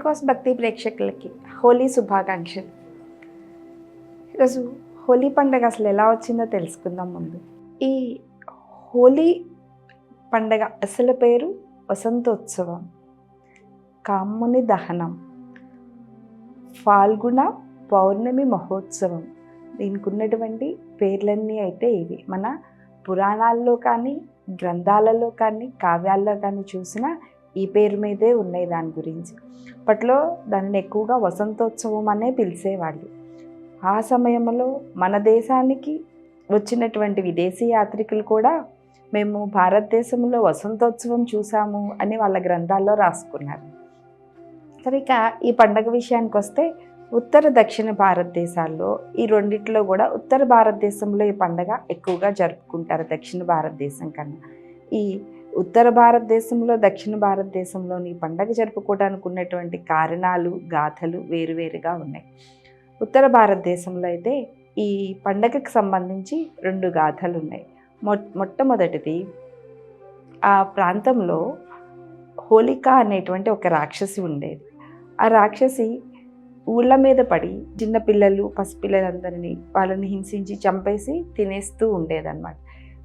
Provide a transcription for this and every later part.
పెంటికోస్ భక్తి ప్రేక్షకులకి హోలీ శుభాకాంక్షలు ఈరోజు హోలీ పండగ అసలు ఎలా వచ్చిందో తెలుసుకుందాం ముందు. ఈ హోలీ పండగ అసలు పేరు వసంతోత్సవం. కాముని దహనం. ఫాల్గుణ పౌర్ణమి మహోత్సవం. దీనికి ఉన్నటువంటి పేర్లన్నీ అయితే ఇవి. మన పురాణాల్లో కానీ గ్రంథాలలో కానీ కావ్యాల్లో కానీ చూసిన ఈ పేరు మీదే ఉన్నాయి దాని గురించి. అప్పట్లో దానిని ఎక్కువగా వసంతోత్సవం అనే పిలిచేవాళ్ళు. ఆ సమయంలో మన దేశానికి వచ్చినటువంటి విదేశీ యాత్రికులు కూడా మేము భారతదేశంలో వసంతోత్సవం చూసాము అని వాళ్ళ గ్రంథాల్లో రాసుకున్నారు. సరే ఇక ఈ పండగ విషయానికి వస్తే ఉత్తర దక్షిణ భారతదేశాల్లో ఈ రెండిట్లో కూడా ఉత్తర భారతదేశంలో ఈ పండగ ఎక్కువగా జరుపుకుంటారు దక్షిణ భారతదేశం కన్నా. ఈ ఉత్తర భారతదేశంలో దక్షిణ భారతదేశంలోని పండగ జరుపుకోవడానికి ఉన్నటువంటి కారణాలు గాథలు వేరువేరుగా ఉన్నాయి. ఉత్తర భారతదేశంలో అయితే ఈ పండగకు సంబంధించి రెండు గాథలు ఉన్నాయి. మొ మొట్టమొదటిది ఆ ప్రాంతంలో హోలిక అనేటువంటి ఒక రాక్షసి ఉండేది. ఆ రాక్షసి ఊళ్ళ మీద పడి చిన్నపిల్లలు పసిపిల్లలందరినీ వాళ్ళని హింసించి చంపేసి తినేస్తూ ఉండేదన్నమాట.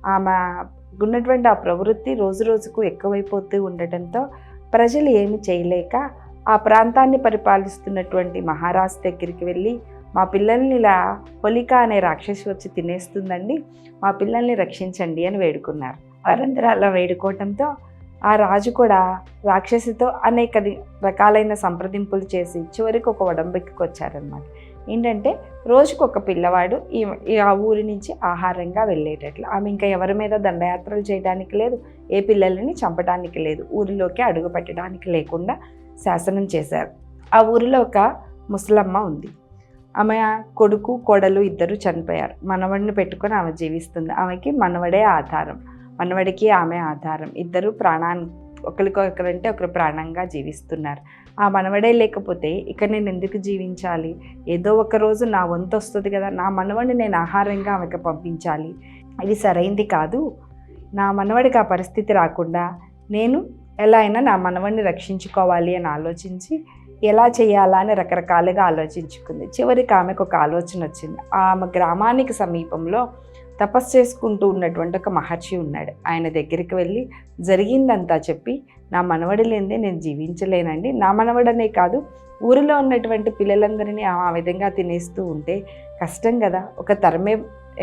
ఆమె ఉన్నటువంటి ఆ ప్రవృత్తి రోజు రోజుకు ఎక్కువైపోతూ ఉండటంతో ప్రజలు ఏమి చేయలేక ఆ ప్రాంతాన్ని పరిపాలిస్తున్నటువంటి మహారాజు దగ్గరికి వెళ్ళి మా పిల్లల్ని ఇలా పొలిక అనే రాక్షసి వచ్చి తినేస్తుందండి మా పిల్లల్ని రక్షించండి అని వేడుకున్నారు. వారందరూ అలా వేడుకోవటంతో ఆ రాజు కూడా రాక్షసితో అనేక రకాలైన సంప్రదింపులు చేసి చివరికి ఒక ఒడంబడికి వచ్చారనమాట ఏంటంటే రోజుకు ఒక పిల్లవాడు ఈ ఆ ఊరి నుంచి ఆహారంగా వెళ్ళేటట్లు. ఆమె ఇంకా ఎవరి మీద దండయాత్రలు చేయడానికి లేదు ఏ పిల్లలని చంపడానికి లేదు ఊరిలోకి అడుగు పెట్టడానికి లేకుండా శాసనం చేశారు. ఆ ఊరిలో ఒక ముసలమ్మ ఉంది. ఆమె కొడుకు కోడలు ఇద్దరు చనిపోయారు. మనవడిని పెట్టుకొని ఆమె జీవిస్తుంది. ఆమెకి మనవడే ఆధారం. మనవడికి ఆమె ఆధారం. ఇద్దరు ప్రాణాన్ని ఒకరికొకరంటే ఒకరు ప్రాణంగా జీవిస్తున్నారు. ఆ మనవడే లేకపోతే ఇక నేను ఎందుకు జీవించాలి? ఏదో ఒక రోజు నా వంతు వస్తుంది కదా నా మనవడిని నేను ఆహారంగా ఆమెకు పంపించాలి. ఇది సరైంది కాదు. నా మనవడికి ఆ పరిస్థితి రాకుండా నేను ఎలా అయినా నా మనవడిని రక్షించుకోవాలి అని ఆలోచించి ఎలా చేయాలా అని రకరకాలుగా ఆలోచించుకుంది. చివరికి ఆమెకు ఒక ఆలోచన వచ్చింది. ఆమె గ్రామానికి సమీపంలో తపస్సు చేసుకుంటూ ఉన్నటువంటి ఒక మహర్షి ఉన్నాడు. ఆయన దగ్గరికి వెళ్ళి జరిగిందంతా చెప్పి నా మనవడి లేనిదే నేను జీవించలేనండి. నా మనవడనే కాదు ఊరిలో ఉన్నటువంటి పిల్లలందరినీ ఆ విధంగా తినేస్తూ ఉంటే కష్టం కదా. ఒక తరమే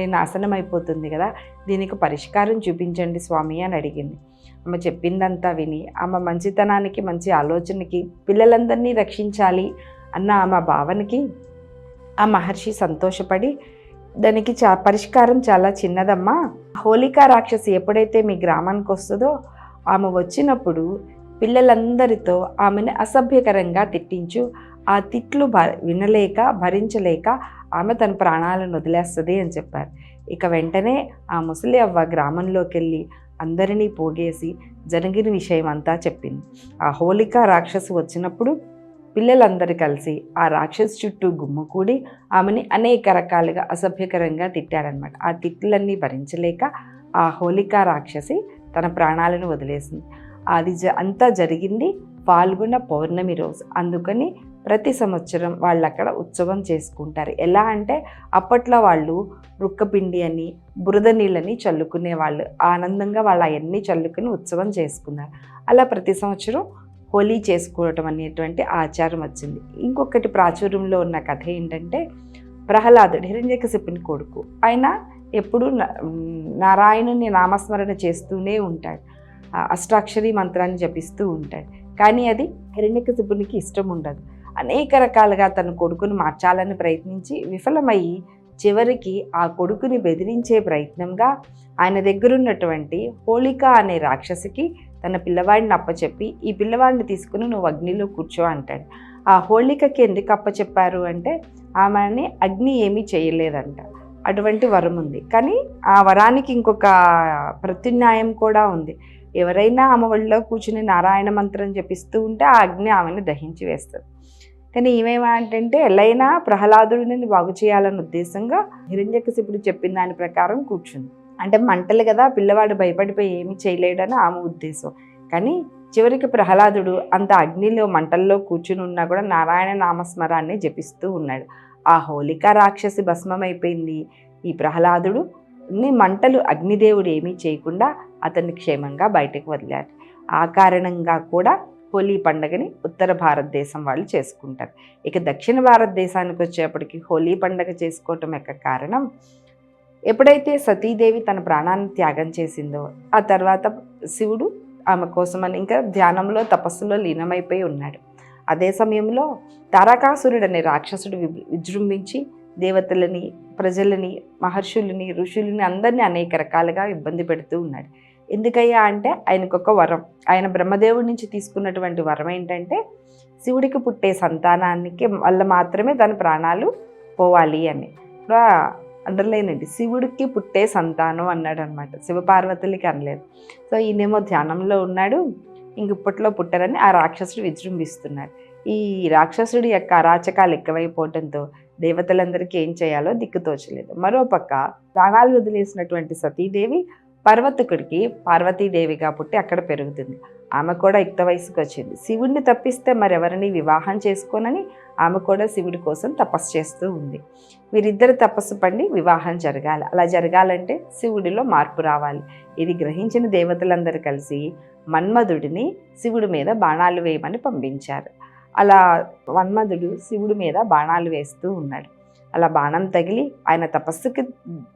నాశనం అయిపోతుంది కదా. దీనికి పరిష్కారం చూపించండి స్వామి అని అడిగింది. ఆమె చెప్పిందంతా విని ఆమె మంచితనానికి మంచి ఆలోచనకి పిల్లలందరినీ రక్షించాలి అన్న ఆమె భావనకి ఆ మహర్షి సంతోషపడి దానికి చా పరిష్కారం చాలా చిన్నదమ్మా. హోలికా రాక్షసి ఎప్పుడైతే మీ గ్రామానికి వస్తుందో ఆమె వచ్చినప్పుడు పిల్లలందరితో ఆమెను అసభ్యకరంగా తిట్టించు ఆ తిట్లు భ వినలేక భరించలేక ఆమె తన ప్రాణాలను వదిలేస్తుంది అని చెప్పారు. ఇక వెంటనే ఆ ముసలి అవ్వ గ్రామంలోకి వెళ్ళి అందరినీ పోగేసి జరిగిన విషయం అంతా చెప్పింది. ఆ హోలికా రాక్షసి వచ్చినప్పుడు పిల్లలందరూ కలిసి ఆ రాక్షసు చుట్టూ గుమ్మకూడి ఆమెని అనేక రకాలుగా అసభ్యకరంగా తిట్టారనమాట ఆ తిట్లన్నీ భరించలేక ఆ హోలికా రాక్షసి తన ప్రాణాలను వదిలేసింది. అది జ అంతా జరిగింది పాల్గొన్న పౌర్ణమి రోజు. అందుకని ప్రతి సంవత్సరం వాళ్ళు అక్కడ ఉత్సవం చేసుకుంటారు. ఎలా అంటే అప్పట్లో వాళ్ళు రుక్కపిండి అని బురద నీళ్ళని చల్లుకునే వాళ్ళు ఆనందంగా వాళ్ళు అవన్నీ చల్లుకుని ఉత్సవం చేసుకున్నారు. అలా ప్రతి సంవత్సరం హోలీ చేసుకోవటం అనేటువంటి ఆచారం వచ్చింది. ఇంకొకటి ప్రాచుర్యంలో ఉన్న కథ ఏంటంటే ప్రహ్లాదుడు హిరణ్యకశిపుని కొడుకు. ఆయన ఎప్పుడు నారాయణుని నామస్మరణ చేస్తూనే ఉంటాడు. అష్టాక్షరి మంత్రాన్ని జపిస్తూ ఉంటాడు. కానీ అది హిరణ్యకశిపునికి ఇష్టం ఉండదు. అనేక రకాలుగా తన కొడుకును మార్చాలని ప్రయత్నించి విఫలమయ్యి చివరికి ఆ కొడుకుని బెదిరించే ప్రయత్నంగా ఆయన దగ్గరున్నటువంటి హోళిక అనే రాక్షసికి తన పిల్లవాడిని అప్పచెప్పి ఈ పిల్లవాడిని తీసుకుని నువ్వు అగ్నిలో కూర్చో అంటాడు. ఆ హోళికకి ఎందుకు అప్పచెప్పారు అంటే ఆమెని అగ్ని ఏమీ చేయలేదంట. అటువంటి వరం ఉంది. కానీ ఆ వరానికి ఇంకొక ప్రత్యున్యాయం కూడా ఉంది. ఎవరైనా ఆమె ఒళ్ళో కూర్చుని నారాయణ మంత్రం జపిస్తూ ఉంటే ఆ అగ్ని ఆమెను దహించి వేస్తుంది. కానీ ఏమేమంటే ఎల్లైనా ప్రహ్లాదుడిని బాగు చేయాలనే ఉద్దేశంగా హిరణ్యకశిపుడు చెప్పిన దాని ప్రకారం కూర్చుంది. అంటే మంటలు కదా పిల్లవాడు భయపడిపోయి ఏమీ చేయలేడని ఆమె ఉద్దేశం. కానీ చివరికి ప్రహ్లాదుడు అంత అగ్నిలో మంటల్లో కూర్చుని ఉన్నా కూడా నారాయణ నామస్మరాన్ని జపిస్తూ ఉన్నాడు. ఆ హోలిక రాక్షసి భస్మమైపోయింది. ఈ ప్రహ్లాదుడు మంటలు అగ్నిదేవుడు ఏమీ చేయకుండా అతన్ని క్షేమంగా బయటకు వదిలాడు. ఆ కారణంగా కూడా హోలీ పండగని ఉత్తర భారతదేశం వాళ్ళు చేసుకుంటారు. ఇక దక్షిణ భారతదేశానికి వచ్చేప్పటికి హోలీ పండగ చేసుకోవటం యొక్క కారణం ఎప్పుడైతే సతీదేవి తన ప్రాణాన్ని త్యాగం చేసిందో ఆ తర్వాత శివుడు ఆమె కోసమని ఇంకా ధ్యానంలో తపస్సులో లీనమైపోయి ఉన్నాడు. అదే సమయంలో తారకాసురుడు అనే రాక్షసుడు విజృంభించి దేవతలని ప్రజలని మహర్షులని ఋషులని అందరినీ అనేక రకాలుగా ఇబ్బంది పెడుతూ ఉన్నాడు. ఎందుకయ్యా అంటే ఆయనకు ఒక వరం. ఆయన బ్రహ్మదేవుడి నుంచి తీసుకున్నటువంటి వరం ఏంటంటే శివుడికి పుట్టే సంతానానికి వల్ల మాత్రమే దాని ప్రాణాలు పోవాలి అని. అండర్లైన్ అండి శివుడికి పుట్టే సంతానం అన్నాడు అనమాట శివపార్వతులకి అనలేదు. సో ఈయనేమో ధ్యానంలో ఉన్నాడు. ఇంక ఇప్పట్లో పుట్టారని ఆ రాక్షసుడు విజృంభిస్తున్నాడు. ఈ రాక్షసుడి యొక్క అరాచకాలు ఎక్కువైపోవడంతో దేవతలందరికీ ఏం చేయాలో దిక్కుతోచలేదు మరోపక్క ప్రాణాలు వదిలేసినటువంటి సతీదేవి పర్వతకుడికి పార్వతీదేవిగా పుట్టి అక్కడ పెరుగుతుంది. ఆమె కూడా యుక్త వయసుకు వచ్చింది. శివుడిని తప్పిస్తే మరెవరిని వివాహం చేసుకోనని ఆమె కూడా శివుడి కోసం తపస్సు చేస్తూ ఉంది. వీరిద్దరు తపస్సు పండి వివాహం జరగాలి. అలా జరగాలంటే శివుడిలో మార్పు రావాలి. ఇది గ్రహించిన దేవతలందరూ కలిసి మన్మధుడిని శివుడి మీద బాణాలు వేయమని పంపించారు. అలా మన్మధుడు శివుడి మీద బాణాలు వేస్తూ ఉన్నాడు. అలా బాణం తగిలి ఆయన తపస్సుకి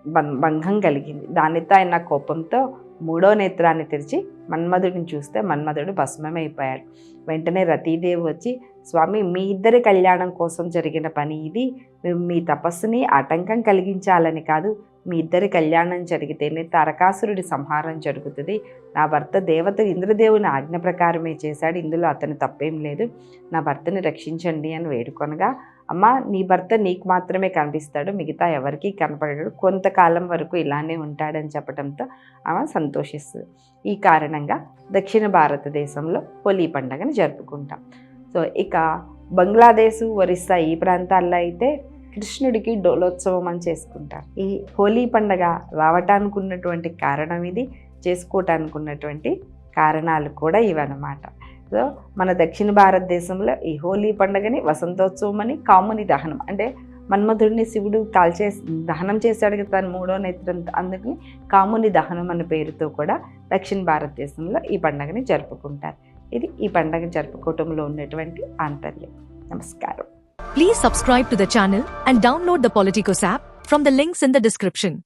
భంగం కలిగింది. దానితో ఆయన కోపంతో మూడో నేత్రాన్ని తెరిచి మన్మధుడిని చూస్తే మన్మధుడు భస్మమైపోయాడు. వెంటనే రతీదేవి వచ్చి స్వామి మీ ఇద్దరి కళ్యాణం కోసం జరిగిన పని ఇది. మేము మీ తపస్సుని ఆటంకం కలిగించాలని కాదు. మీ ఇద్దరి కళ్యాణం జరిగితేనే తారకాసురుడి సంహారం జరుగుతుంది. నా భర్త దేవత ఇంద్రదేవుని ఆజ్ఞ ప్రకారమే చేశాడు. ఇందులో అతని తప్పేం లేదు. నా భర్తని రక్షించండి అని వేడుకొనగా అమ్మ నీ భర్త నీకు మాత్రమే కనిపిస్తాడు మిగతా ఎవరికీ కనపడడు. కొంతకాలం వరకు ఇలానే ఉంటాడని చెప్పడంతో ఆమె సంతోషిస్తుంది. ఈ కారణంగా దక్షిణ భారతదేశంలో హోలీ పండుగను జరుపుకుంటాం. సో ఇక బంగ్లాదేశ్ ఒరిస్సా ఈ ప్రాంతాల్లో అయితే కృష్ణుడికి డోలోత్సవం అని చేసుకుంటారు. ఈ హోలీ పండగ రావటానికి ఉన్నటువంటి కారణం ఇది చేసుకోవటానికి ఉన్నటువంటి కారణాలు కూడా ఇవన్నమాట. సో మన దక్షిణ భారతదేశంలో ఈ హోలీ పండుగని వసంతోత్సవం అని కాముని దహనం. అంటే మన్మధుడిని శివుడు కాల్చే దహనం చేశాడు కదా తన మూడో నేత్రం. అందుకని కాముని దహనం అనే పేరుతో కూడా దక్షిణ భారతదేశంలో ఈ పండుగని జరుపుకుంటారు. ఇది ఈ పండుగ జరుపుకోవటంలో ఉన్నటువంటి ఆంతర్యం. నమస్కారం. Please subscribe to the channel and download the Politicos app from the links in the description